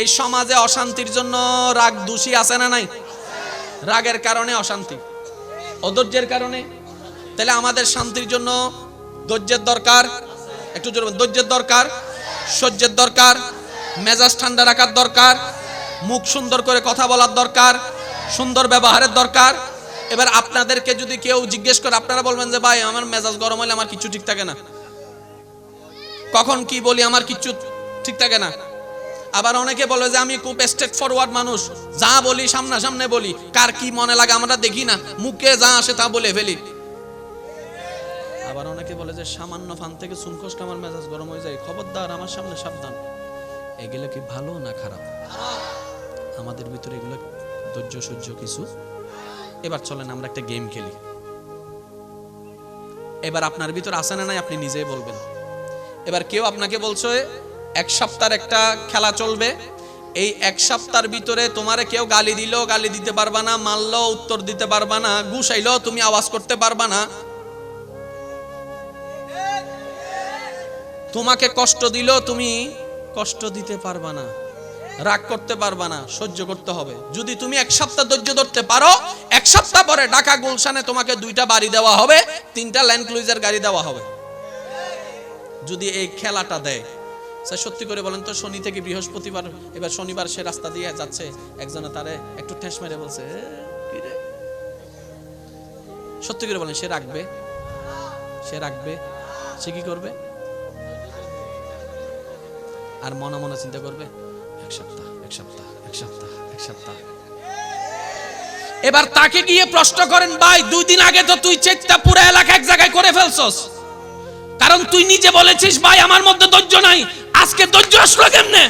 এই সমাজে অশান্তির জন্য রাগ দোষী আছে না নাই? রাগের কারণে অশান্তি। অধৈর্যের কারণে। তাহলে আমাদের শান্তির জন্য ধৈর্যের দরকার। একটু জোর ধৈর্যের দরকার, সহ্যের দরকার, মেজাজ ঠান্ডা রাখার দরকার, মুখ সুন্দর করে কথা বলার দরকার, সুন্দর ব্যবহারের দরকার। এবার আপনাদেরকে যদি কেউ জিজ্ঞেস করে, আপনারা বলবেন যে, ভাই, আমার মেজাজ গরম হলে আমার কিছু ঠিক থাকে না। কখন কি বলি, আমার কিচ্ছু ঠিক থাকে না। আবার অনেকে বলে যে আমি খুব স্টেট ফরওয়ার্ড মানুষ। যা বলি, সামনাসামনে বলি। কার কি মনে লাগে আমরা দেখি না। মুখে যা আসে তা বলে ফেলি। আবার অনেকে বলে যে সামান্য ফান থেকে সুনকোষটা আমার মেজাজ গরম হয়ে যায়। খবরদার, আমার সামনে সাবধান। এগুলো কি ভালো না খারাপ? আমাদের ভিতরে এগুলো ধৈর্য, সহ্য কিছু? এবার চলেন, আমরা একটা গেম খেলি। এবার আপনার ভিতর আসে না নাই, আপনি নিজেই বলবেন। এবার কেউ আপনাকে বলছে এক সপ্তাহের একটা খেলা চলবে। এই এক সপ্তাহের ভিতরে তোমারে কেউ গালি দিল গালি দিতে পারবা না মারলো উত্তর দিতে পারবা না গুসাইলো তুমি আওয়াজ করতে পারবা না। তোমাকে কষ্ট দিল তুমি কষ্ট দিতে পারবা না, রাগ করতে পারবা না, সহ্য করতে হবে। যদি তুমি এক সপ্তাহ ধৈর্য ধরতে পারো, এক সপ্তাহ পরে ঢাকা গুলশানে তোমাকে দুইটা বাড়ি দেওয়া হবে, তিনটা ল্যান্ড ক্লুইজার গাড়ি দেওয়া হবে। যদি এই খেলাটা দেয় স্যার, সত্যি করে বলেন তো, শনি থেকে বৃহস্পতিবার, এবার শনিবার সে রাস্তা দিয়ে যাচ্ছে। একজনে তারে একটু ঠেস মেরে বলছে? সত্যি করে বলেন, সে রাখবে। সে রাখবে। সে কি করবে? আর মনে মনে চিন্তা করবে, এক সপ্তাহ এক সপ্তাহ এক সপ্তাহ এক সপ্তাহ। এবার তাকে গিয়ে প্রশ্ন করেন, ভাই, দুই দিন আগে তো তুই চেষ্টা পুরো এলাকা এক জায়গায় করে ফেলছস। কারণ তুই নিজে বলেছিস, ভাই, আমার মধ্যে ধৈর্য নাই আজকে ধৈর্য আসলো কেমনে?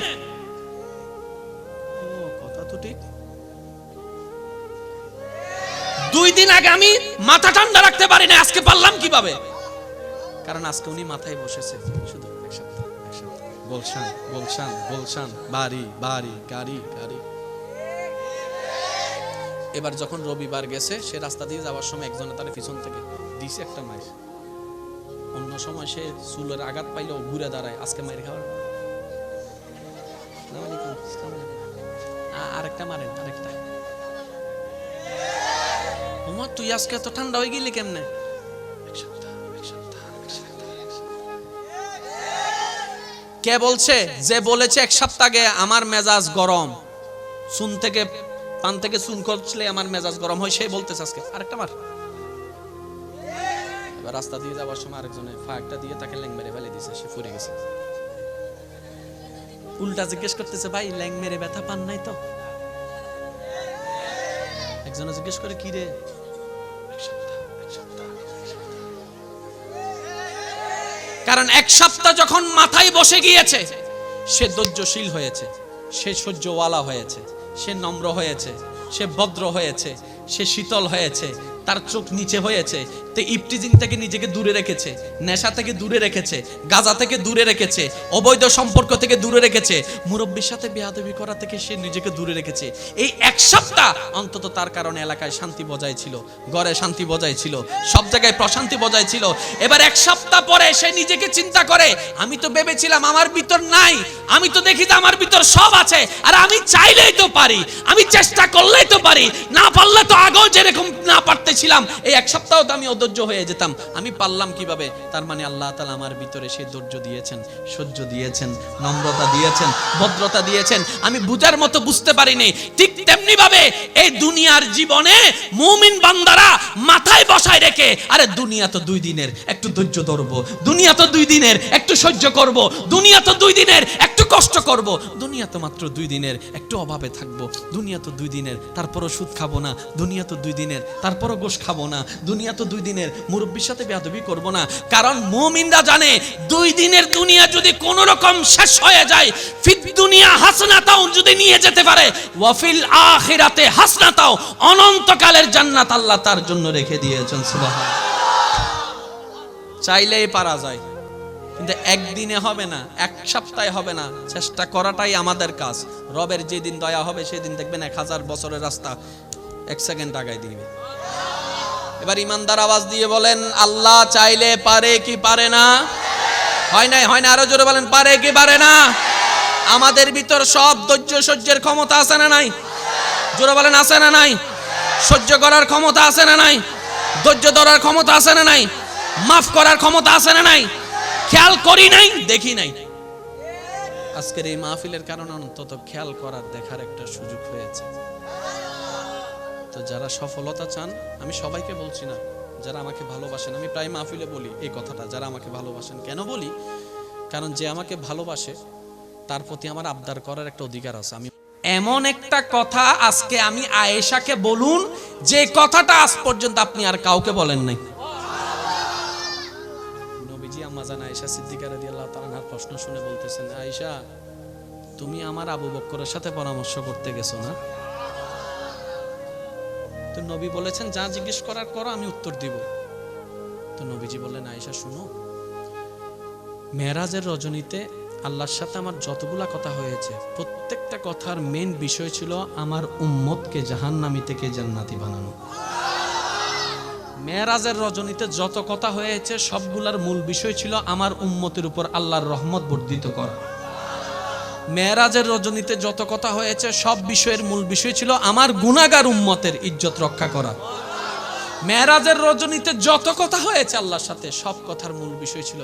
কথা তো ঠিক। দুই দিন আগে আমি মাথা ঠান্ডা রাখতে পারি না আজকে পারলাম কীভাবে? কারণ আজকে উনি মাথায় বসেছে। শুধু এক সপ্তাহ বলশান বলশান বলশান। বাড়ি বাড়ি গাড়ি গাড়ি। এবার যখন রবিবার গেছে সে রাস্তা দিয়ে যাওয়ার সময় একজনে তার পিছন থেকে দিছে একটা মাইর। অন্য সময় সে চুলের আঘাত পাইলে ঘুরে দাঁড়ায় আজকে মাইর খাওয়ার। আরেকটা মারেন, আরেকটা। তোমার তুই আজকে এত ঠান্ডা হয়ে গেলি কেমনে। কে বলছে? যে বলেছে এক সপ্তাহ আগে আমার মেজাজ গরম। চুন থেকে, পান থেকে চুন করলে আমার মেজাজ গরম হয়, সে বলতেছে আজকে। আরেকটা মার। এবার রাস্তা দিয়ে যাওয়ার সময় আরেকজনে ফাঁকটা দিয়ে তাকে ল্যাং মেরে ফেলে দিছে, সে ফুরে গেছে। উল্টা জিজ্ঞেস করতেছে, ভাই, ল্যাং মেরে ব্যথা পান নাই তো একজনে জিজ্ঞেস করে, কি রে। কারণ এক সপ্তাহ যখন মাথায় বসে গিয়েছে, সে ধৈর্যশীল হয়েছে, সে সহ্যওয়ালা হয়েছে, সে নম্র হয়েছে, সে ভদ্র হয়েছে, সে শীতল হয়েছে তার চোখ নিচে হয়েছে, তো ইপটিজিং থেকে নিজেকে দূরে রেখেছে, নেশা থেকে দূরে রেখেছে, গাজা থেকে দূরে রেখেছে, অবৈধ সম্পর্ক থেকে দূরে রেখেছে, মুরব্বীর সাথে বেয়াদবি করা থেকে সে নিজেকে দূরে রেখেছে। এই এক সপ্তাহ অন্তত তার কারণে এলাকায় শান্তি বজায় ছিল, ঘরে শান্তি বজায় ছিল, সব জায়গায় প্রশান্তি বজায় ছিল। এবার এক সপ্তাহ পরে সে নিজেকে চিন্তা করে, আমি তো ভেবেছিলাম আমার ভিতর নাই, আমি তো দেখি যে আমার ভিতর সব আছে, আর আমি চাইলেই তো পারি, আমি চেষ্টা করলেই তো পারি, না পারলে তো আগেও যেরকম না পারতেছিলাম এই এক সপ্তাহ তো আমি অধৈর্য হয়ে যেতাম। আমি পারলাম কীভাবে? তার মানে আল্লাহ তালা আমার ভিতরে সে ধৈর্য দিয়েছেন, সহ্য দিয়েছেন, নম্রতা দিয়েছেন, ভদ্রতা দিয়েছেন। আমি বুঝার মতো বুঝতে পারিনি। ঠিক তেমনি ভাবে এই দুনিয়ার জীবনে মুমিন বান্দারা মাথায় বসায় রেখে, আরে দুনিয়া তো দুই দিনের, একটু ধৈর্য ধরবো। দুনিয়া তো দুই দিনের, একটু সহ্য করব। দুনিয়া তো দুই দিনের, একটু কষ্ট করব। দুনিয়া তো মাত্র দুই দিনের, একটু অভাবে থাকব। দুনিয়া তো দুই দিনের, তারপরও সুদ খাব না। দুনিয়া তো দুই দিনের, তারপরও গোশ খাব না। দুনিয়া তো দুই দিনের। মুরব্বীর সাথে বেয়াদবি করব না। কারণ মুমিনরা জানে, দুই দিনের দুনিয়া যদি কোনো রকম শেষ হয়ে যায়, ফিদ দুনিয়া হাসনাতাও যদি নিয়ে যেতে পারে, ওয়াফিল আখিরাতে হাসনাতাও অনন্তকালের জান্নাত আল্লাহ তার জন্য রেখে দিয়েছেন, সুবহান। চাইলেই পারা যায়। কিন্তু একদিনে হবে না, এক সপ্তাহে হবে না। চেষ্টা করাটাই আমাদের কাজ। রবের যেদিন দয়া হবে, সেদিন দেখবেন এক হাজার বছরের রাস্তা এক সেকেন্ড আগায় দিবে। এবার ইমানদার আওয়াজ দিয়ে বলেন, আল্লাহ চাইলে পারে কি পারে না? হয় নাই, হয় না আরও জোরে বলেন, পারে কি পারে না? আমাদের ভিতর সব ধৈর্য সহ্যের ক্ষমতা আছে না নাই? জোরে বলেন, আছে না নাই? সহ্য করার ক্ষমতা আছে না নাই? ধৈর্য ধরার ক্ষমতা আছে না নাই? মাফ করার ক্ষমতা আছে না নাই? খেয়াল করি নাই, দেখি নাই? আজকের এই মাহফিলের কারণে অন্তত খেয়াল করার দেখার একটা সুযোগ হয়েছে। তো যারা সফলতা চান, আমি সবাইকে বলছি না, যারা আমাকে ভালোবাসেন, আমি প্রায় মাহফিলে বলি এই কথাটা, যারা আমাকে ভালোবাসেন। কেন বলি? কারণ যে আমাকে ভালোবাসে, তার প্রতি আমার আবদার করার একটা অধিকার আছে। আমি এমন একটা কথা আজকে আমি আয়েশাকে বলুন, যে কথাটা আজ পর্যন্ত আপনি আর কাউকে বলেন নাই। নবীজি আম্মাজান আয়েশা সিদ্দিকা রাদিয়াল্লাহু তাআলার প্রশ্ন শুনে বলতেছেন, আয়েশা, তুমি আমার আবু বক্করের সাথে পরামর্শ করতে গেছো না? তো নবী বলেছেন, যা জিজ্ঞেস করার করো, আমি উত্তর দিব। তো নবীজি বললেন, আয়েশা, শুনো। মেরাজের রজনীতে আল্লাহর সাথে আমার যতগুলা কথা হয়েছে, প্রত্যেকটা কথার মেন বিষয় ছিল আমার উম্মতকে জাহান্নামি থেকে জান্নাতি বানানো। মেরাজের রজনীতে যত কথা হয়েছে, সবগুলার মূল বিষয় ছিল আমার উম্মতের উপর আল্লাহর রহমত বর্ধিত করা। মেয়েরাজের রজনীতে যত কথা হয়েছে, সব বিষয়ের মূল বিষয় ছিল আমার গুণাগার উম্মতের ইজ্জত রক্ষা করা। মেয়েরাজের রজনীতে যত কথা হয়েছে আল্লাহর সাথে, সব কথার মূল বিষয় ছিল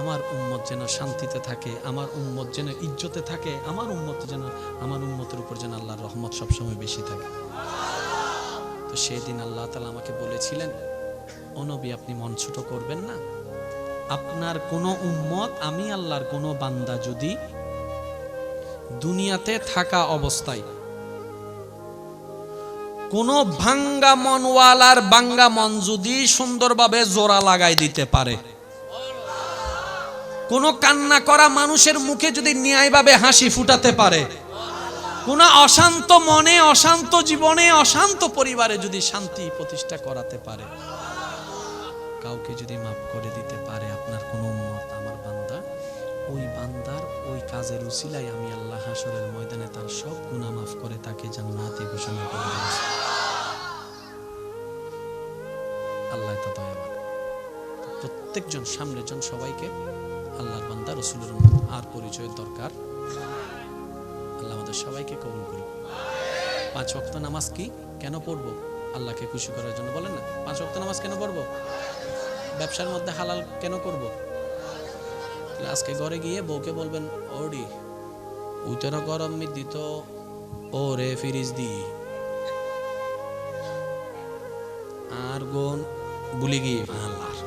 আমার উম্মত যেন শান্তিতে থাকে, আমার উম্মত যেন ইজ্জতে থাকে, আমার উম্মত যেন, আমার উম্মতের উপর যেন আল্লাহর রহমত সবসময় বেশি থাকে। তো সেই দিন আল্লাহ তালা আমাকে বলেছিলেন, ও নবী, আপনি মন ছোট করবেন না। আপনার কোনো উম্মত, আমি আল্লাহর কোনো বান্দা যদি দুনিয়াতে থাকা অবস্থায়। কোন ভাঙ্গা মনওয়ালার বাঙ্গা মন যদি সুন্দরভাবে জোড়া লাগাই দিতে পারে। কোন কান্না করা মানুষের মুখে যদি ন্যায়ভাবে হাসি ফুটাতে পারে। কোন অশান্ত মনে, অশান্ত জীবনে, অশান্ত পরিবারে যদি শান্তি প্রতিষ্ঠা করাতে পারে। কাউকে যদি মাফ করে দিতে পারে কাজের উসিলায় আমি আল্লাহ হাসরের ময়দানে তার সব গুনাহ মাফ করে তাকে জান্নাতে ঘোষণা করে দিয়েছি। আল্লাহ তো দয়াবান। প্রত্যেকজন সামনের জন সবাইকে আল্লাহর বান্দা, রসুলের আর পরিচয়ের দরকার। আল্লাহ আমাদের সবাইকে কবুল করুন পাঁচ ওয়াক্ত নামাজ কি কেন পড়ব? আল্লাহকে খুশি করার জন্য বলেন না? পাঁচ ওয়াক্ত নামাজ কেন পড়ব? ব্যবসার মধ্যে হালাল কেন করব? আজকে ঘরে গিয়ে বউকে বলবেন, ওডি উতের গরম মি দিত ও রে ফিরিজ দি। আর গোন বুলি গিয়ে আল্লাহর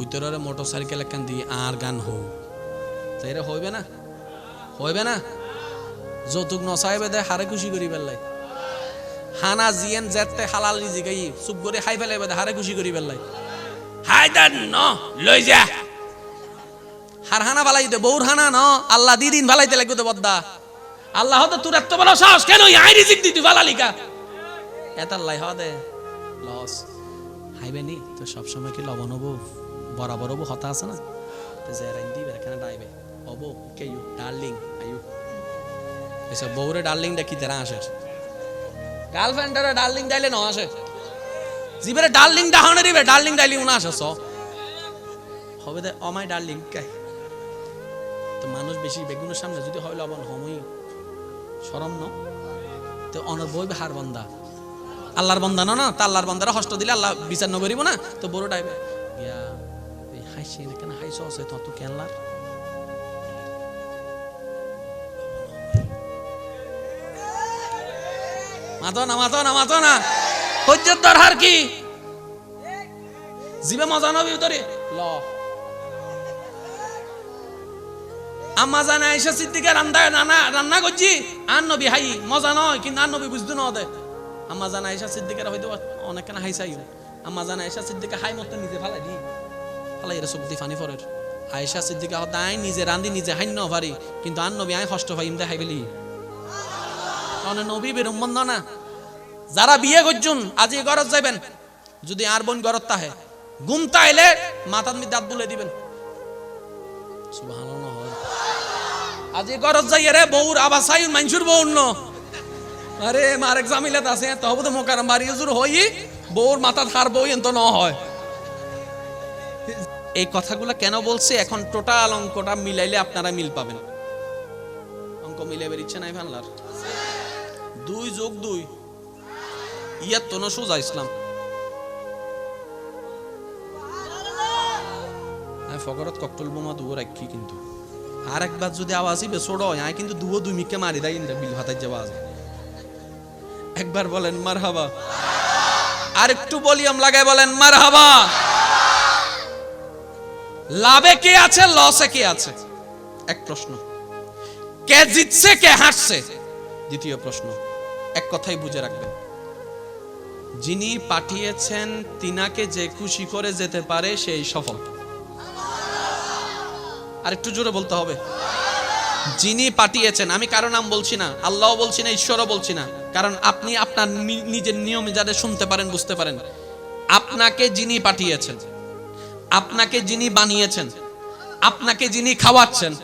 উত্তরের মোটর সাইকেল একখান দিয়ে আর গান হো তাই রে হইবে না? হইবে না? যৌতুক নসাইবে দে, হারে খুশি করি পেলাই হানা জিয়েন জেতে হালাল রিজি গাই চুপ করে খাই ফেলাই দে, হারে খুশি করি পেলাই হাই দেন ন লই যা। হার হানা ফালাই দে বউর হানা ন। আল্লাহ দি দিন ফালাইতে লাগবে তো বদ্দা। আল্লাহ হতে তোর এত বড় সাহস, কেন আই রিজিক দিতি ফালালিকা এতার লাই হ দে। লস। হাইবে নি তো সবসময় কি লবণ হব? বরাবর হব, হতা আছে না? তো জেরাইন দিবে, এখানে ডাইবে। হব, কে ইউ, ডার্লিং আইউ এসব বউরে ডার্লিংটা কি তেরা আসে। গার্লফ্রেন্ডের ডার্লিং ডাইলে ন আসে। জিবেরে ডার্লিং ডাহনে দিবে ডার্লিং ডাইলি উনা আসে স হবে দে অমাই ডার্লিং কাই। তো মানুষ বেশি বেগুনের সামনে যদি হয় লবণ, হমই। সরম ন? তো অনর বই হার বন্দা। আল্লাহর বন্দা, না না? তা আল্লাহর বন্দারা হস্ত দিলে আল্লাহ বিচার ন করিব না? তো বড় ডাইবে, গিয়া, এই হাইছি না কেন হাইছ আছে তো তো কেনলার মাতো না মাতো না মাতো না হজ্জত দরহার কি? জিবে মজা নবী উতরে ল। আম্মা জানা, আয়েশা সিদ্দিকা রান্না রান্না করছি। আর নবী হাই, মজা নয়, কিন্তু আর নবী বুঝতে না দে। আম্মা জানা, আয়েশা সিদ্দিকার হয়তো অনেক কেন হাইসাই আম্মা জানা, আয়েশা সিদ্দিকা হাই মতো নিজে ফালাই দি। ফালাই এরা সবদি ফানি ফরের। আয়েশা সিদ্দিকা হতে আই নিজে রান্ধি নিজে হাই ন কিন্তু আর নবী আই কষ্ট পাইম দে হাই বেলি। নবী বেরম্বন না। যারা বিয়ে করছুন, আজি গরজ যাইবেন। যদি আর বোন গরত তাহে গুমতা এলে মাথার মি দাঁত বুলে দিবেন। আজি গরজ যাই রে, বউর আবার সাইন মানসুর বউর ন। আরে, মার এক্সামিলাত আছে তো হব তো মোকারম বাড়ি জুর হই, বউর মাথা থার বউ এন্ত ন হয়। এই কথাগুলো কেন বলছি? এখন টোটাল অঙ্কটা মিলাইলে আপনারা মিল পাবেন। অঙ্ক মিলে বেরিচ্ছে নাই বাংলার দুই যোগ দুই। তো সোজা ইসলাম। ককটল বোমা দুয়ো রাখি কিন্তু। আর একবার যদি আয় কিন্তু দুয়ো দুই মিকে মারি দেয় বিল যাওয়া আজ। একবার বলেন মার হাবা আর একটু বলিয়াম লাগাই বলেন মার হাবা লাভে কে আছে লসে কে আছে? এক প্রশ্ন কে জিতছে, কে হারছে দ্বিতীয় প্রশ্ন এক কথাই বুঝে রাখবেন যিনি পাঠিয়েছেন, তিনাকে যে খুশি করে যেতে পারে, সেই সফল। আর একটু জোরে বলতে হবে। যিনি পাঠিয়েছেন, আমি কারও নাম বলছি না, আল্লাহও বলছি না, ঈশ্বরও বলছি না। কারণ আপনি আপনার নিজের নিয়মে যাদের শুনতে পারেন, বুঝতে পারেন। আপনাকে যিনি পাঠিয়েছেন, আপনাকে যিনি বানিয়েছেন, আপনাকে যিনি খাওয়াচ্ছেন,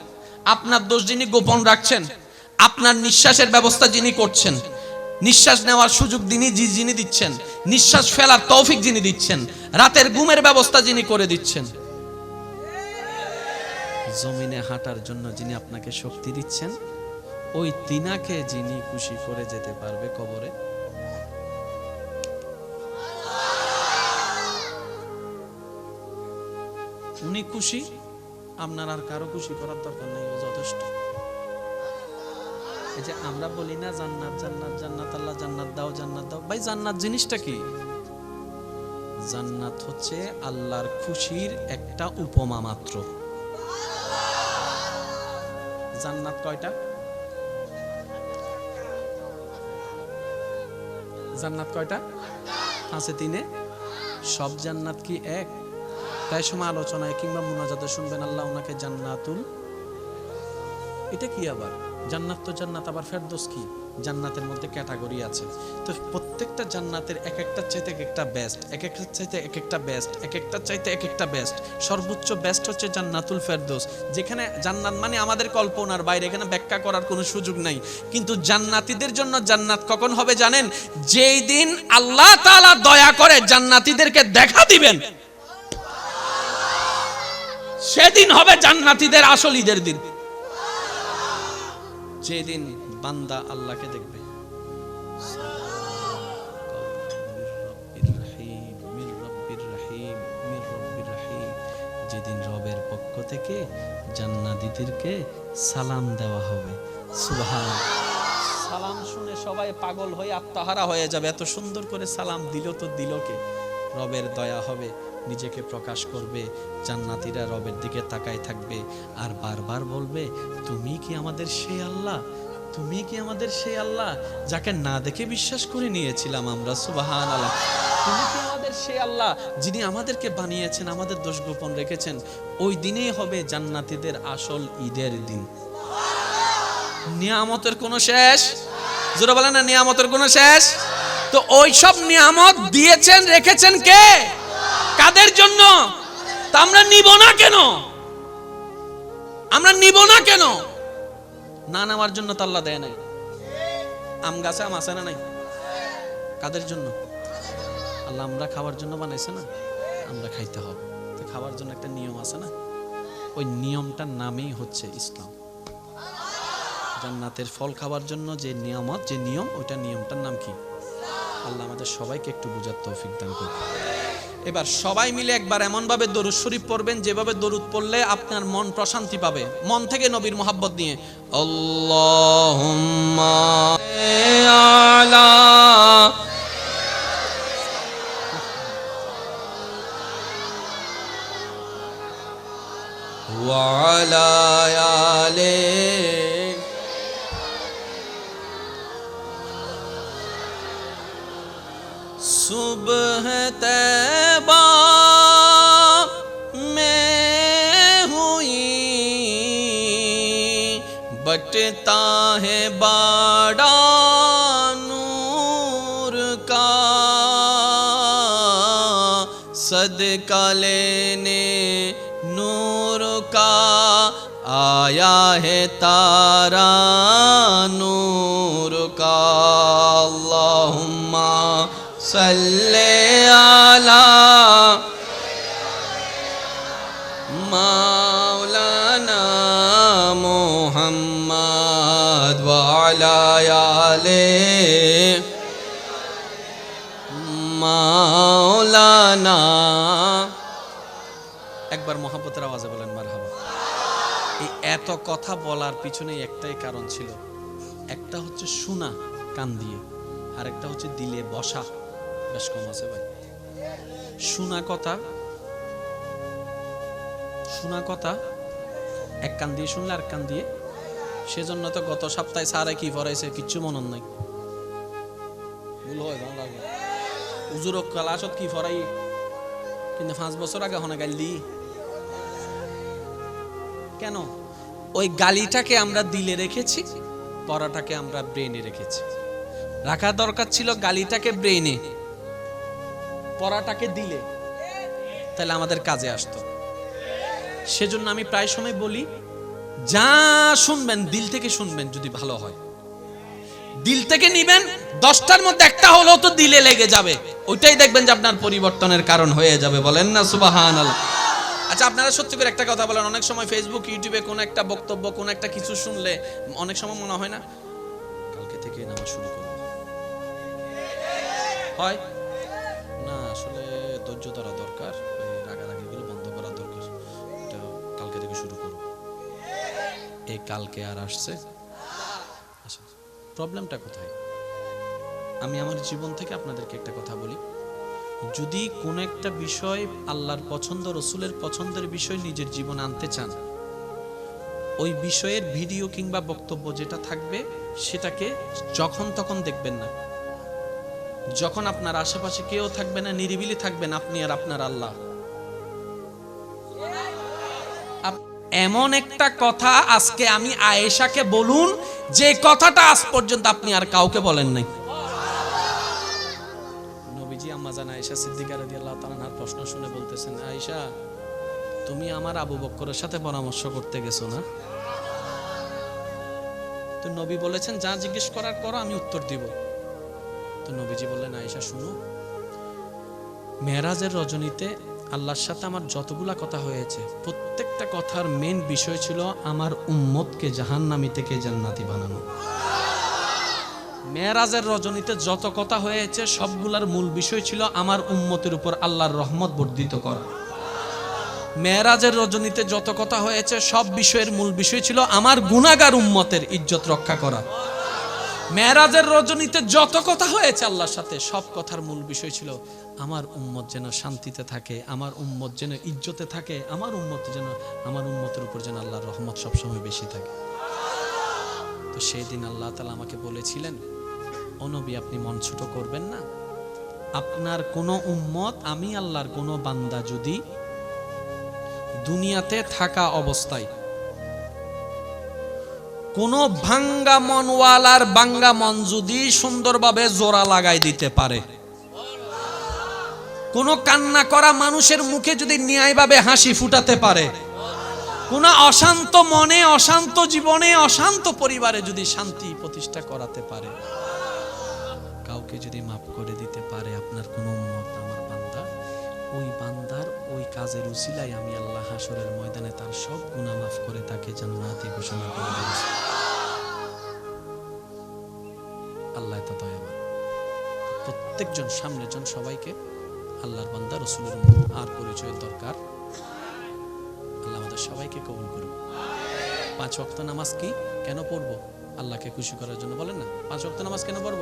আপনার দোষ যিনি গোপন রাখছেন, আপনার নিঃশ্বাসের ব্যবস্থা যিনি করছেন নিঃশ্বাস নেওয়ার সুযোগ যি- যিনি দিচ্ছেন, নিঃশ্বাস ফেলার তৌফিক যিনি দিচ্ছেন, রাতের ঘুমের ব্যবস্থা যিনি করে দিচ্ছেন। জমিনে হাঁটার জন্য যিনি আপনাকে শক্তি দিচ্ছেন, ওই তিনাকে যিনি খুশি করে যেতে পারবে কবরে। উনি খুশি, আপনার আর কারও খুশি করার দরকার নেই যথেষ্ট। এই যে আমরা বলি না জান্নাত জান্নাত জান্নাত, আল্লাহ জান্নাত দাও জান্নাত দাও। ভাই, জান্নাত জিনিসটা কি? জান্নাত হচ্ছে আল্লাহর খুশির একটা উপমা মাত্র। জান্নাত কয়টা? জান্নাত কয়টা? আছে তিনে? সব জান্নাত কি এক? তাই সময় আলোচনায় কিংবা মুনাজাতে শুনবেন, আল্লাহ ওনাকে জান্নাতুল এটা কি আবার? জান্নাত তো জান্নাত, আবার ফেরদোস কি? জান্নাতের মধ্যে ক্যাটাগরি আছে। তো প্রত্যেকটা জান্নাতের এক একটা চাইতে এক একটা বেস্ট এক একটা চাইতে এক একটা বেস্ট এক একটা চাইতে এক একটা বেস্ট সর্বোচ্চ বেস্ট হচ্ছে জান্নাতুল ফেরদোস, যেখানে জান্নাত মানে আমাদের কল্পনার বাইরে, এখানে ব্যাখ্যা করার কোনো সুযোগ নাই। কিন্তু জান্নাতীদের জন্য জান্নাত কখন হবে জানেন? যেই দিন আল্লাহ তাআলা দয়া করে জান্নাতীদেরকে দেখা দিবেন। সেদিন হবে জান্নাতীদের আসল ঈদের দিন। যেদিন বান্দা আল্লাহকে দেখবে। যেদিন রবের পক্ষ থেকে জান্নাতীদেরকে সালাম দেওয়া হবে। সুবহান সালাম শুনে সবাই পাগল হয়ে আত্মহারা হয়ে যাবে। এত সুন্দর করে সালাম দিল তো দিল কে? রবের দয়া হবে। নিজেকে প্রকাশ করবে, জান্নাতীরা রবের দিকে তাকায় থাকবে আর বারবার বলবে, তুমি কি আমাদের সেই আল্লাহ? তুমি কি আমাদের সেই আল্লাহ যাকে না দেখে বিশ্বাস করে নিয়েছিলাম আমরা? সুবাহান আল্লাহ তুমি কি আমাদের সেই আল্লাহ যিনি আমাদেরকে বানিয়েছেন, আমাদের দোষ গোপন রেখেছেন? ওই দিনেই হবে জান্নাতিদের আসল ঈদের দিন। নিয়ামতের কোনো শেষ? জোরে বলেন না, নিয়ামতের কোনো শেষ? তো ওই সব নিয়ামত দিয়েছেন, রেখেছেন কে? কাদের জন্য? তা আমরা নিব না কেন? আমরা নিব না কেন? না নেওয়ার জন্য তো আল্লাহ দেয় নাই। আম গাছে আম আছে না নাই? কাদের জন্য? আল্লাহ আমরা খাওয়ার জন্য বানাইছে না? আমরা খাইতে হবে। তো খাওয়ার জন্য একটা নিয়ম আছে না? ওই নিয়মটার নামেই হচ্ছে ইসলাম। জান্নাতের ফল খাওয়ার জন্য যে নিয়ামত, যে নিয়ম, ওইটা নিয়মটার নাম কি? আল্লাহ আমাদের সবাইকে একটু বুঝার তৌফিক দান করুন। এবার সবাই মিলে একবার এমনভাবে দরুদ শরীফ পড়বেন, যেভাবে দরুদ পড়লে আপনার মন প্রশান্তি পাবে। মন থেকে নবীর মোহাব্বত নিয়ে। আল্লাহ وعلى آل ہے باڑا نور کا صدقہ لینے نور کا آیا ہے تارا نور کا اللہم صلی আয়ালে মাওলানা। একবার মহাপতের আওয়াজে বলেন মার এই এত কথা বলার পিছনে একটাই কারণ ছিল। একটা হচ্ছে শোনা, কান দিয়ে। আর একটা হচ্ছে দিলে বসা। বেশ কম আছে ভাই। শোনা কথা শোনা কথা, এক কান দিয়ে শুনলে আর কান দিয়ে সেজন্য তো গত সপ্তাহে সারে কি পড়াইছে, কিচ্ছু মনন নাই। ভুল হয়, ভালো লাগে। উজুরক কালাসত কি ফরাই কিন্তু পাঁচ বছর আগে হনে গাইলি কেন? ওই গালিটাকে আমরা দিলে রেখেছি, পড়াটাকে আমরা ব্রেনে রেখেছি। রাখা দরকার ছিল গালিটাকে ব্রেনে পড়াটাকে দিলে। তাহলে আমাদের কাজে আসতো। সেজন্য আমি প্রায় সময় বলি যা শুনবেন, দিল থেকে শুনবেন যদি ভালো হয়। দিল থেকে নিবেন, দশটার মধ্যে একটা হলেও তো দিলে লেগে যাবে। ওইটাই দেখবেন যে আপনার পরিবর্তনের কারণ হয়ে যাবে। বলেন না সুবাহান আচ্ছা আপনারা সত্যি করে একটা কথা বলেন, অনেক সময় ফেসবুক ইউটিউবে কোনো একটা বক্তব্য, কোন একটা কিছু শুনলে অনেক সময় মনে হয় না, কালকে থেকে নামাজ শুরু করব। হয়? না, আসলে ধৈর্য ধরা দরকার রাগারাগিগুলো বন্ধ করা দরকার। এটা কালকে থেকে শুরু এই কালকে আর আসছে। আচ্ছা প্রবলেমটা কোথায়? আমি আমার জীবন থেকে আপনাদেরকে একটা কথা বলি। যদি কোন একটা বিষয় আল্লাহর পছন্দ, রসুলের পছন্দের বিষয় নিজের জীবনে আনতে চান, ওই বিষয়ের ভিডিও কিংবা বক্তব্য যেটা থাকবে, সেটাকে যখন তখন দেখবেন না। যখন আপনার আশেপাশে কেউ থাকবে না, নিরিবিলি থাকবেন আপনি আর আপনার আল্লাহ। এমন একটা কথা আজকে আমি আয়েশাকে বলুন, যে কথাটা আজ পর্যন্ত আপনি আর কাউকে বলেন নাই। নবীজি আম্মা জান আয়েশা সিদ্দিকা রাদিয়াল্লাহু তাআলার প্রশ্ন শুনে বলতেছেন, আয়েশা, তুমি আমার আবু বক্করের সাথে পরামর্শ করতে গেছো না? তো নবী বলেছেন, যা জিজ্ঞেস করার করো, আমি উত্তর দিব। তো নবীজি বললেন, আয়েশা, শুনো মেরাজের রজনীতে আল্লাহর সাথে আমার যতগুলা কথা হয়েছে, প্রত্যেকটা কথার মেন বিষয় ছিল আমার উম্মতকে জাহান্নামি থেকে জান্নাতি বানানো। মেরাজের রজনীতে যত কথা হয়েছে, সবগুলার মূল বিষয় ছিল আমার উম্মতের উপর আল্লাহর রহমত বর্ধিত করা। মেরাজের রজনীতে যত কথা হয়েছে, সব বিষয়ের মূল বিষয় ছিল আমার গুনাগার উম্মতের ইজ্জত রক্ষা করা। মেরাজের রজনীতে যত কথা হয়েছে আল্লাহর সাথে, সব কথার মূল বিষয় ছিল, আমার উম্মত যেন শান্তিতে থাকে, আমার উম্মত যেন ইজ্জতে থাকে, আমার উম্মত যেন, আমার উম্মতের উপর যেন আল্লাহর রহমত সবসময় বেশি থাকে। তো সেই দিন আল্লাহ তালা আমাকে বলেছিলেন, ও নবী, আপনি মন ছোট করবেন না। আপনার কোনো উম্মত, আমি আল্লাহর কোনো বান্দা যদি দুনিয়াতে থাকা অবস্থায় কোন ভাঙ্গা মনওয়ালার বাঙ্গা মন যদি সুন্দরভাবে জোড়া লাগাই দিতে পারে। কোন কান্না করা মানুষের মুখে যদি ন্যায়ভাবে হাসি ফুটাতে পারে। কোন অশান্ত মনে, অশান্ত জীবনে, অশান্ত পরিবারে যদি শান্তি প্রতিষ্ঠা করাতে পারে। কাউকে যদি মাফ করে দিতে পারে, আপনার কোনো বান্দা ওই বান্দার ওই কাজের উসিলায় আমি আল্লাহ হাসরের ময়দানে তার সব গুনাহ মাফ করে তাকে জান্নাতি ঘোষণা করে দিয়েছি। আল্লাহ তা দয়াবান। প্রত্যেকজন সামনের জন সবাইকে আল্লাহর বান্দা, রসুলের আর পরিচয়ের দরকার। আল্লাহ আমাদের সবাইকে কবুল করুন পাঁচ ওয়াক্ত নামাজ কি কেন পড়ব? আল্লাহকে খুশি করার জন্য বলেন না? পাঁচ ওয়াক্ত নামাজ কেন পড়ব?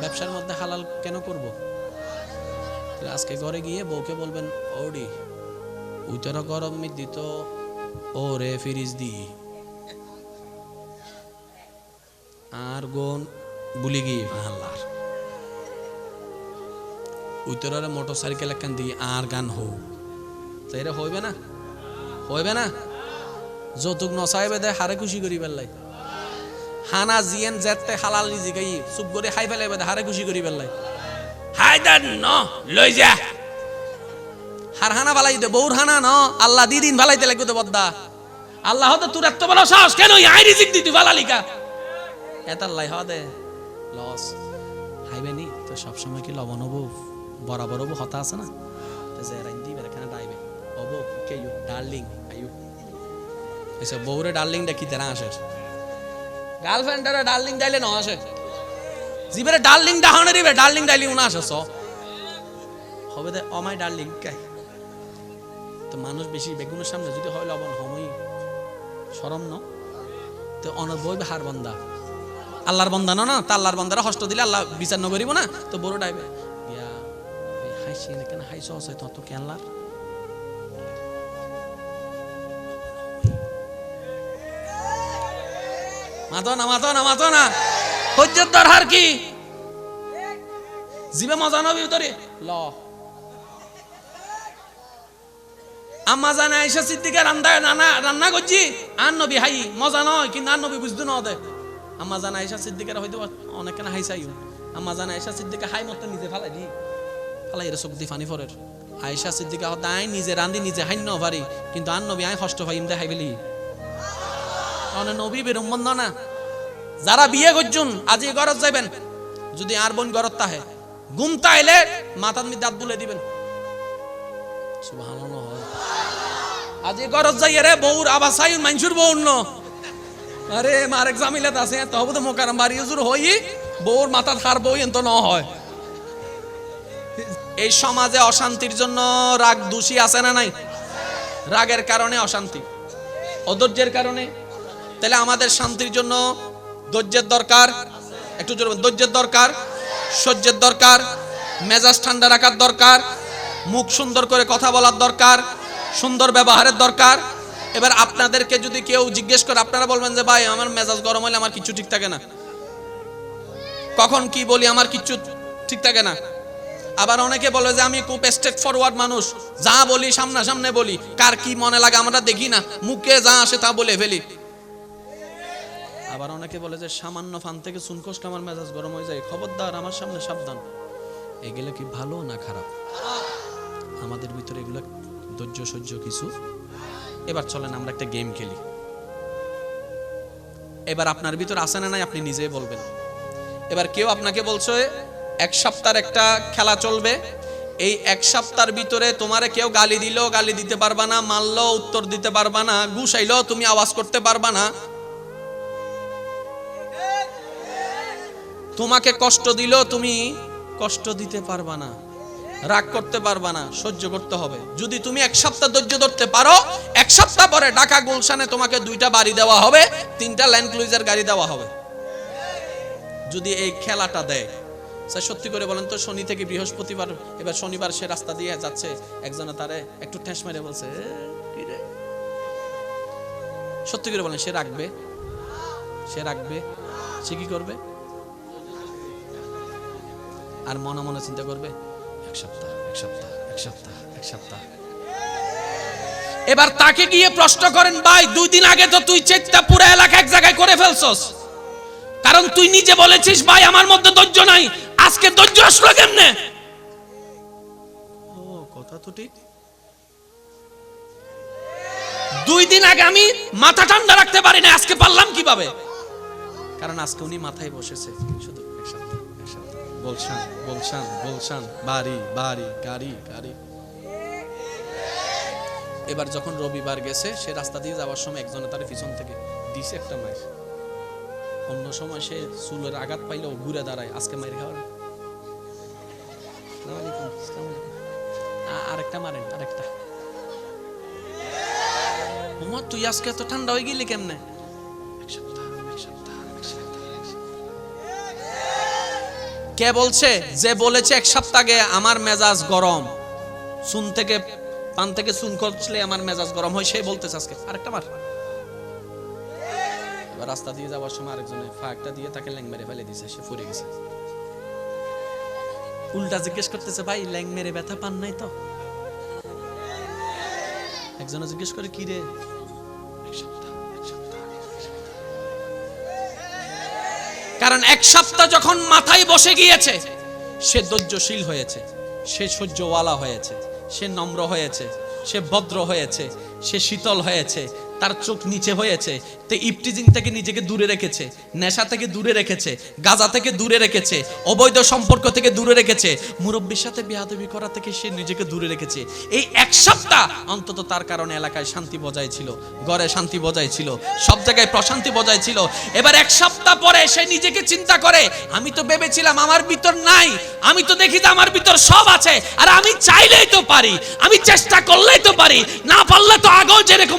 ব্যবসার মধ্যে হালাল কেন করব? আজকে ঘরে গিয়ে বউকে বলবেন, ওডি উইতর গরম মি দিত ও রে ফিরিজ দি। আর গোন বুলি গিয়ে আল্লাহর। উইতরে মোটর সাইকেল একখান দিয়ে আর গান হো। তাই হইবে না? হইবে না? যৌতুক নচাইবে দে, হারে খুশি করি পেলাই হানা জিয়েন জেতে হালাল নিজে গাই চুপ করে খাই ফেলাই দে, হারে খুশি করি পেলাই হাই দান ন লই যা। হার হানা ফালাই দে, বউর হানা ন। আল্লাহ দি দিন ফালাইতে লাগবে তো বদ্দা। আল্লাহ তো তোর এত বড় সাহস, কেন আই রিজিক দিতি ফালালিকা এত আল্লাহ দে। লস। হাইবে নি, তো সবসময় কি লবণ হব? বরাবর হব, হতা আছে না? তো যে রাইন দিবে, এখানে ডাইবে। হব, কে ইউ? Darling, IU. এসে বউরে ডার্লিং ডাকি তেরা আসে? গার্লফ্রেন্ডের ডার্লিং ডাইলে ন আসে। জিবেরে ডার্লিং ডাহনে দিবে ডার্লিং ডাইলি উনা আসে স হবে দে অমাই ডার্লিং কাই তো মানুষ বেশি বেগুনের সামনে যদি হয় লবণ হমই সরম ন তো অনর বই হার বন্দা আল্লাহর বন্দা না না তা আল্লাহর বন্দারা হস্ত দিলে আল্লাহ বিচার নকরিব না তো বড় ডাইবে ইয়া হাইছি না কেন হাইছ আছে তত কেনলার মাতো না মাতো না মাতো না হজ্জের দরহার কি? জিবে মজা নবী উতরে ল। আম্মা জানে আইসা সিদ্দিকা রান্দা রান্না রান্না করছি? আর নবী হাই, মজা নয়, কিন্তু আর নবী বুঝতে ন দে আম্মা জানে আইসা সিদ্দিকার হয়তো অনেক না হাইসাইও আম্মা জানে আইসা সিদ্দিকা হাই মতো নিজে ফালাই দি। ফালাই এর চোখ দি ফানি ফরের আইসা সিদ্দিকা দাই নিজে রান্ধি নিজে হাই ন পারি কিন্তু আর নবী আই কষ্ট পাই ইমদে হাই বেলি। অনে নবী বেরম বন্ধ না। যারা বিয়ে করছুন আজি ঘরত যাবেন যদি আর বোন ঘরত তাহে গুমতা এলে মাথার মধ্যে দাঁত বুলে দিবেন। আজি ঘরত যাই রে, বউর আবার সাই মাইনসুর বউ ন। আরে মারেক জামিলাত আছে তবে তো মোকারম বাড়ি হুজুর হই, বউর মাথা খার বউ এত ন হয়। এই সমাজে অশান্তির জন্য রাগ দোষী আছে না নাই? রাগের কারণে অশান্তি। অধৈর্যের কারণে। তাহলে আমাদের শান্তির জন্য ধৈর্যের দরকার, একটু জোরে ধৈর্যের দরকার, সহ্যের দরকার, মেজাজ ঠান্ডা রাখার দরকার, মুখ সুন্দর করে কথা বলার দরকার, সুন্দর ব্যবহারের দরকার। এবার আপনাদেরকে যদি কেউ জিজ্ঞেস করে, আপনারা বলবেন যে, ভাই, আমার মেজাজ গরম হলে আমার কিচ্ছু ঠিক থাকে না। কখন কি বলি, আমার কিচ্ছু ঠিক থাকে না। আবার অনেকে বলে যে, আমি খুব স্টেট ফরওয়ার্ড মানুষ। যা বলি সামনা সামনে বলি। কার কি মনে লাগে, আমরা দেখি না। মুখে যা আসে তা বলে ফেলি। আবার অনেকে বলে যে সামান্য ফান থেকে সুনকোষটা আমার মেজাজ গরম হয়ে যায়। খবরদার, আমার সামনে সাবধান। এগুলো কি ভালো না খারাপ? আমাদের ভিতরে এগুলো ধৈর্য, সহ্য কিছু। এবার চলেন, আমরা একটা গেম খেলি। এবার আপনার ভিতর আসে না নাই, আপনি নিজেই বলবেন। এবার কেউ আপনাকে বলছে, এক সপ্তাহের একটা খেলা চলবে। এই এক সপ্তাহের ভিতরে তোমারে কেউ গালি দিল গালি দিতে পারবা না মারলো উত্তর দিতে পারবা না গুসাইলো তুমি আওয়াজ করতে পারবা না। তোমাকে কষ্ট দিল তুমি কষ্ট দিতে পারবা না, রাগ করতে পারবা না, সহ্য করতে হবে। যদি তুমি এক সপ্তাহ ধৈর্য ধরতে পারো, এক সপ্তাহ পরে ঢাকা গুলশানে তোমাকে দুইটা বাড়ি দেওয়া হবে, তিনটা ল্যান্ড ক্লুইজার গাড়ি দেওয়া হবে। যদি এই খেলাটা দেয়, স্যার, সত্যি করে বলেন তো, শনি থেকে বৃহস্পতিবার, এবার শনিবার সে রাস্তা দিয়ে যাচ্ছে, একজনে তারে একটু ঠেস মেরে বলছে? সত্যি করে বলেন, সে রাখবে সে রাখবে সে কি করবে? আর মনে মনে চিন্তা করবে, এক সপ্তাহ এক সপ্তাহ এক সপ্তাহ এক সপ্তাহ। এবার তাকে গিয়ে প্রশ্ন করেন, ভাই, দুই দিন আগে তো তুই চেকটা পুরো এলাকা এক জায়গায় করে ফেলছস। কারণ তুই নিজে বলেছিস, ভাই, আমার মধ্যে ধৈর্য নাই। আজকে ধৈর্য আসলো কেমনে? ও, কথা তো ঠিক। দুই দিন আগে আমি মাথা ঠান্ডা রাখতে পারি না আজকে পারলাম কীভাবে? কারণ আজকে উনি মাথায় বসেছে, শুধু এক সপ্তাহ। বলশান বলশান বলশান। বাড়ি বাড়ি, গাড়ি গাড়ি। এবার যখন রবিবার গেছে, সে রাস্তা দিয়ে যাওয়ার সময় একজনে তার পিছন থেকে দিছে একটা মাইর। অন্য সময় সে চুলের আঘাত পাইলেও ঘুরে দাঁড়ায়, আজকে মাইর খাওয়ার। আরেকটা মারেন, আরেকটা। তুই আজকে এত ঠান্ডা হয়ে গেলি কেমনে? কে বলছে? যে বলেছে এক সপ্তাহ আগে আমার মেজাজ গরম। চুন থেকে পান থেকে চুন করলে আমার মেজাজ গরম হয় সে বলতেছে আজকে। আরেকটা মার। রাস্তা দিয়ে যাওয়ার সময় আরেকজনে ফাঁকটা দিয়ে তাকে ল্যাং মেরে ফেলে দিছে, সে ফুরে গেছে। উল্টা জিজ্ঞেস করতেছে, ভাই, ল্যাং মেরে ব্যথা পান নাই তো? একজনে জিজ্ঞেস করে, কি রে? কারণ এক সপ্তাহ যখন মাথায় বসে গিয়েছে, সে ধৈর্যশীল হয়েছে, সে সহ্যওয়ালা হয়েছে, সে নম্র হয়েছে, সে ভদ্র হয়েছে, সে শীতল হয়েছে তার চোখ নিচে হয়েছে। তো ইপটিজিং থেকে নিজেকে দূরে রেখেছে, নেশা থেকে দূরে রেখেছে, গাজা থেকে দূরে রেখেছে, অবৈধ সম্পর্ক থেকে দূরে রেখেছে, মুরব্বীর সাথে বেয়াদবি করা থেকে সে নিজেকে দূরে রেখেছে। এই এক সপ্তাহ অন্তত তার কারণে এলাকায় শান্তি বজায় ছিল, ঘরে শান্তি বজায় ছিল, সব জায়গায় প্রশান্তি বজায় ছিল। এবার এক সপ্তাহ পরে সে নিজেকে চিন্তা করে, আমি তো ভেবেছিলাম আমার ভিতর নাই, আমি তো দেখি যে আমার ভিতর সব আছে, আর আমি চাইলেই তো পারি, আমি চেষ্টা করলেই তো পারি, না পারলে তো আগেও যেরকম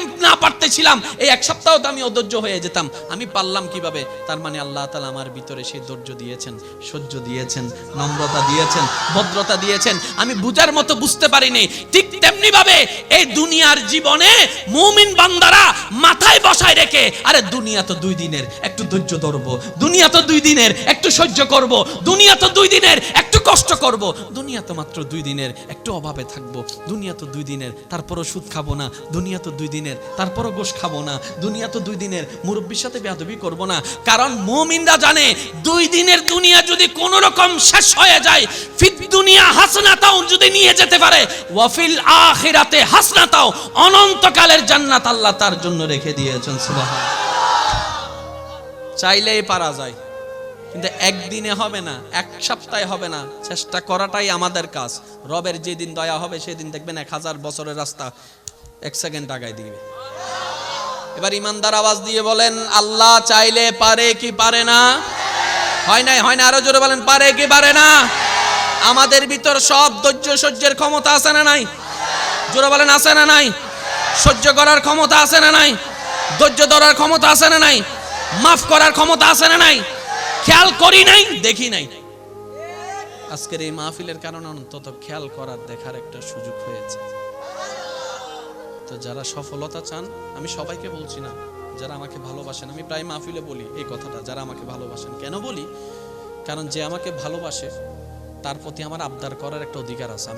পারতেছিলাম এই এক সপ্তাহ তো আমি অধৈর্য হয়ে যেতাম। আমি পারলাম কীভাবে? তার মানে আল্লাহ তালা আমার ভিতরে সেই ধৈর্য দিয়েছেন, সহ্য দিয়েছেন, নম্রতা দিয়েছেন, ভদ্রতা দিয়েছেন। আমি বুঝার মতো বুঝতে পারিনি। ঠিক তেমনি ভাবে এই দুনিয়ার জীবনে মুমিন বান্দারা মাথায় বসায় রেখে, আরে দুনিয়া তো দুই দিনের, একটু ধৈর্য ধরবো। দুনিয়া তো দুই দিনের, একটু সহ্য করব। দুনিয়া তো দুই দিনের, একটু কষ্ট করব। দুনিয়া তো মাত্র দুই দিনের, একটু অভাবে থাকব। দুনিয়া তো দুই দিনের, তারপরও সুদ খাব না। দুনিয়া তো দুই দিনের, তারপরও গোশ খাব না। দুনিয়া তো দুই দিনের, মুরব্বীর সাথে বেয়াদবি করব না। কারণ মুমিনরা জানে, দুই দিনের দুনিয়া যদি কোন রকম শেষ হয়ে যায়, ফিদ দুনিয়া হাসনাতাও যদি নিয়ে যেতে পারে, ওয়াফিল আখিরাতে হাসনাতাও অনন্তকালের জান্নাত আল্লাহ তার জন্য রেখে দিয়েছেন, সুবহান। চাইলেই পারা যায়, কিন্তু একদিনে হবে না, এক সপ্তাহে হবে না। চেষ্টা করাটাই আমাদের কাজ। রবের যেদিন দয়া হবে, সেদিন দেখবেন এক হাজার বছরের রাস্তা এক সেকেন্ড আগায় দিবে। এবার ইমানদার আওয়াজ দিয়ে বলেন, আল্লাহ চাইলে পারে কি পারে না? হয় নাই, হয় না আরও জোরে বলেন, পারে কি পারে না? আমাদের ভিতর সব ধৈর্য সহ্যের ক্ষমতা আছে না নাই? জোরে বলেন, আছে না নাই? সহ্য করার ক্ষমতা আছে না নাই? ধৈর্য ধরার ক্ষমতা আছে না নাই? মাফ করার ক্ষমতা আছে না নাই? খেয়াল করি নাই, দেখি নাই। আজকের এই মাহফিলের কারণে অন্তত খেয়াল করার দেখার একটা সুযোগ হয়েছে। তো যারা সফলতা চান, আমি সবাইকে বলছি না, যারা আমাকে ভালোবাসেন। আমি প্রায় মাহফিলে বলি এই কথাটা, যারা আমাকে ভালোবাসেন। কেন বলি? কারণ যে আমাকে ভালোবাসে, তার প্রতি আমার আবদার করার একটা অধিকার আছে। আমি